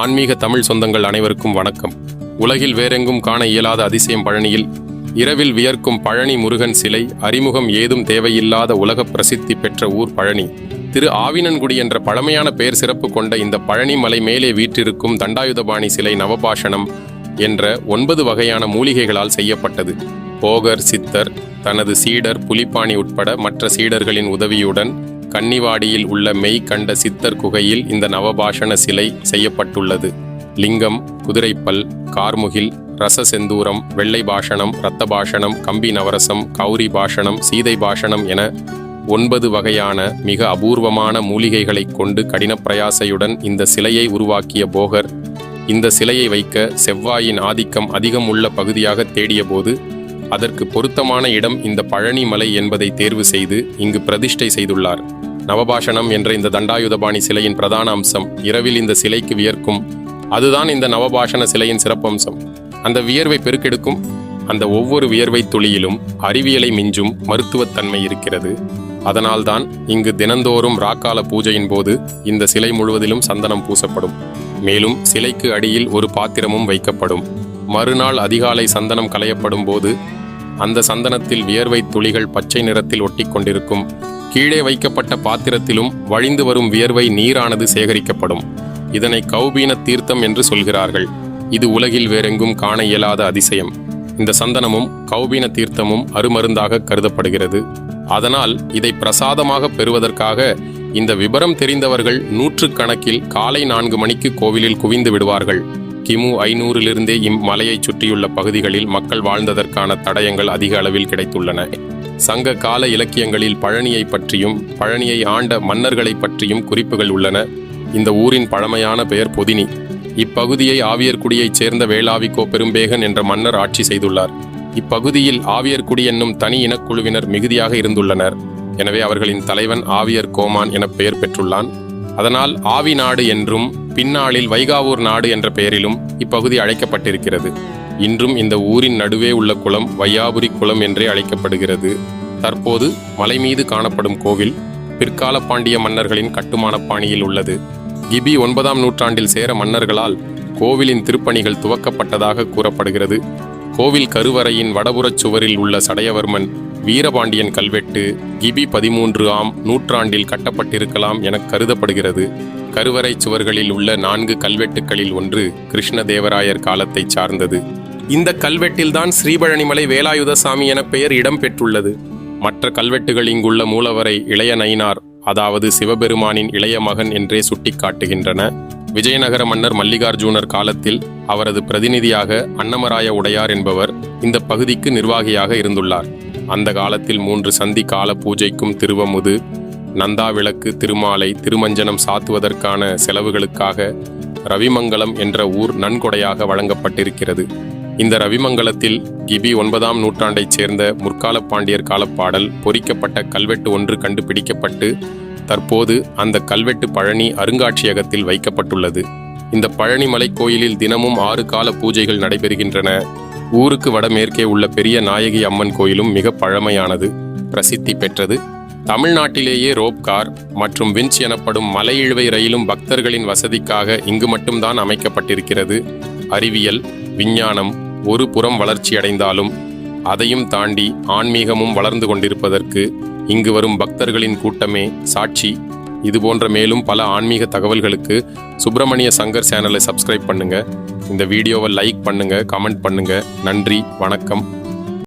ஆன்மீக தமிழ் சொந்தங்கள் அனைவருக்கும் வணக்கம். உலகில் வேறெங்கும் காண இயலாத அதிசயம் பழனியில் இரவில் வியர்க்கும் பழனி முருகன் சிலை அறிமுகம் ஏதும் தேவையில்லாத உலக பிரசித்தி பெற்ற ஊர் பழனி. திரு ஆவினன்குடி என்ற பழமையான பெயர் சிறப்பு கொண்ட இந்த பழனி மலை மேலே வீற்றிருக்கும் தண்டாயுதபாணி சிலை நவபாஷணம் என்ற ஒன்பது வகையான மூலிகைகளால் செய்யப்பட்டது. போகர் சித்தர் தனது சீடர் புலிப்பாணி உட்பட மற்ற சீடர்களின் உதவியுடன் கன்னிவாடியில் உள்ள மெய் கண்ட சித்தர் குகையில் இந்த நவபாஷண சிலை செய்யப்பட்டுள்ளது. லிங்கம் குதிரைப்பல் கார்முகில் ரச செந்தூரம் வெள்ளை பாஷணம் இரத்த பாஷணம் கம்பி நவரசம் கௌரி பாஷணம் சீதை பாஷணம் என ஒன்பது வகையான மிக அபூர்வமான மூலிகைகளைக் கொண்டு கடினப்பிரயாசையுடன் இந்த சிலையை உருவாக்கிய போகர் இந்த சிலையை வைக்க செவ்வாயின் ஆதிக்கம் அதிகம் உள்ள பகுதியாக தேடியபோது அதற்கு பொருத்தமான இடம் இந்த பழனி மலை என்பதை தேர்வு செய்து இங்கு பிரதிஷ்டை செய்துள்ளார். நவபாஷணம் என்ற இந்த தண்டாயுதபாணி சிலையின் பிரதான அம்சம் இரவில் இந்த சிலைக்கு வியர்க்கும். அதுதான் இந்த நவபாஷண சிலையின் சிறப்பம்சம். அந்த வியர்வை பெருக்கெடுக்கும். அந்த ஒவ்வொரு வியர்வை துளியிலும் அறிவியலை மிஞ்சும் மருத்துவத்தன்மை இருக்கிறது. அதனால்தான் இங்கு தினந்தோறும் ராக்கால பூஜையின் போது இந்த சிலை முழுவதிலும் சந்தனம் பூசப்படும். மேலும் சிலைக்கு அடியில் ஒரு பாத்திரமும் வைக்கப்படும். மறுநாள் அதிகாலை சந்தனம் களையப்படும் போது அந்த சந்தனத்தில் வியர்வை துளிகள் பச்சை நிறத்தில் ஒட்டி கொண்டிருக்கும் கீழே வைக்கப்பட்ட பாத்திரத்திலும் வழிந்து வரும் வியர்வை நீரானது சேகரிக்கப்படும். இதனை கௌபீன தீர்த்தம் என்று சொல்கிறார்கள். இது உலகில் வேறெங்கும் காண இயலாத அதிசயம். இந்த சந்தனமும் கௌபீன தீர்த்தமும் அருமருந்தாக கருதப்படுகிறது. அதனால் இதை பிரசாதமாக பெறுவதற்காக இந்த விபரம் தெரிந்தவர்கள் நூற்றுக்கணக்கில் காலை நான்கு மணிக்கு கோவிலில் குவிந்து விடுவார்கள். கிமு ஐநூறிலிருந்தே இம்மலையைச் சுற்றியுள்ள பகுதிகளில் மக்கள் வாழ்ந்ததற்கான தடயங்கள் அதிக அளவில் கிடைத்துள்ளன. சங்க கால இலக்கியங்களில் பழனியை பற்றியும் பழனியை ஆண்ட மன்னர்களை பற்றியும் குறிப்புகள் உள்ளன. இந்த ஊரின் பழமையான பெயர் பொதினி. இப்பகுதியை ஆவியர்குடியைச் சேர்ந்த வேளாவிக்கோ பெரும்பேகன் என்ற மன்னர் ஆட்சி செய்துள்ளார். இப்பகுதியில் ஆவியர்குடி என்னும் தனி இனக்குழுவினர் மிகுதியாக இருந்துள்ளனர். எனவே அவர்களின் தலைவன் ஆவியர் கோமான் என பெயர் பெற்றுள்ளான். அதனால் ஆவி நாடு என்றும் பின்னாளில் வைகாவூர் நாடு என்ற பெயரிலும் இப்பகுதி அழைக்கப்பட்டிருக்கிறது. இன்றும் இந்த ஊரின் நடுவே உள்ள குளம் வையாபுரி குளம் என்றே அழைக்கப்படுகிறது. தற்போது மலை மீது காணப்படும் கோவில் பிற்கால பாண்டிய மன்னர்களின் கட்டுமான பாணியில் உள்ளது. கிபி ஒன்பதாம் நூற்றாண்டில் சேர மன்னர்களால் கோவிலின் திருப்பணிகள் துவக்கப்பட்டதாக கூறப்படுகிறது. கோவில் கருவறையின் வடபுறச் சுவரில் உள்ள சடையவர்மன் வீரபாண்டியன் கல்வெட்டு கிபி பதிமூன்று ஆம் நூற்றாண்டில் கட்டப்பட்டிருக்கலாம் என கருதப்படுகிறது. கருவறை சுவர்களில் உள்ள நான்கு கல்வெட்டுகளில் ஒன்று கிருஷ்ணதேவராயர் காலத்தை சார்ந்தது. இந்த கல்வெட்டில்தான் ஸ்ரீபழனிமலை வேலாயுதசாமி என பெயர் இடம்பெற்றுள்ளது. மற்ற கல்வெட்டுகள் இங்குள்ள மூலவரை இளைய நயினார் அதாவது சிவபெருமானின் இளைய மகன் என்றே சுட்டிக்காட்டுகின்றன. விஜயநகர மன்னர் மல்லிகார்ஜுனர் காலத்தில் அவரது பிரதிநிதியாக அன்னமராய உடையார் என்பவர் இந்த பகுதிக்கு நிர்வாகியாக இருந்துள்ளார். அந்த காலத்தில் மூன்று சந்தி கால பூஜைக்கும் திருவமுது நந்தா விளக்கு திருமாலை திருமஞ்சனம் சாத்துவதற்கான செலவுகளுக்காக ரவிமங்கலம் என்ற ஊர் நன்கொடையாக வழங்கப்பட்டிருக்கிறது. இந்த ரவிமங்கலத்தில் கிபி ஒன்பதாம் நூற்றாண்டைச் சேர்ந்த முற்கால பாண்டியர் காலப்பாடல் பொறிக்கப்பட்ட கல்வெட்டு ஒன்று கண்டுபிடிக்கப்பட்டு தற்போது அந்த கல்வெட்டு பழனி அருங்காட்சியகத்தில் வைக்கப்பட்டுள்ளது. இந்த பழனிமலை கோயிலில் தினமும் ஆறு கால பூஜைகள் நடைபெறுகின்றன. ஊருக்கு வடமேற்கே உள்ள பெரிய நாயகி அம்மன் கோயிலும் மிக பழமையானது பிரசித்தி பெற்றது. தமிழ்நாட்டிலேயே ரோப்கார் மற்றும் விஞ்ச் எனப்படும் மலை இழுவை ரயிலும் பக்தர்களின் வசதிக்காக இங்கு மட்டும்தான் அமைக்கப்பட்டிருக்கிறது. அறிவியல் விஞ்ஞானம் ஒரு புறம் வளர்ச்சியடைந்தாலும் அதையும் தாண்டி ஆன்மீகமும் வளர்ந்து கொண்டிருப்பதற்கு இங்கு வரும் பக்தர்களின் கூட்டமே சாட்சி. இது போன்ற மேலும் பல ஆன்மீக தகவல்களுக்கு சுப்பிரமணிய சங்கர் சேனலை சப்ஸ்கிரைப் பண்ணுங்க. இந்த வீடியோவை லைக் பண்ணுங்க கமெண்ட் பண்ணுங்க. நன்றி வணக்கம்.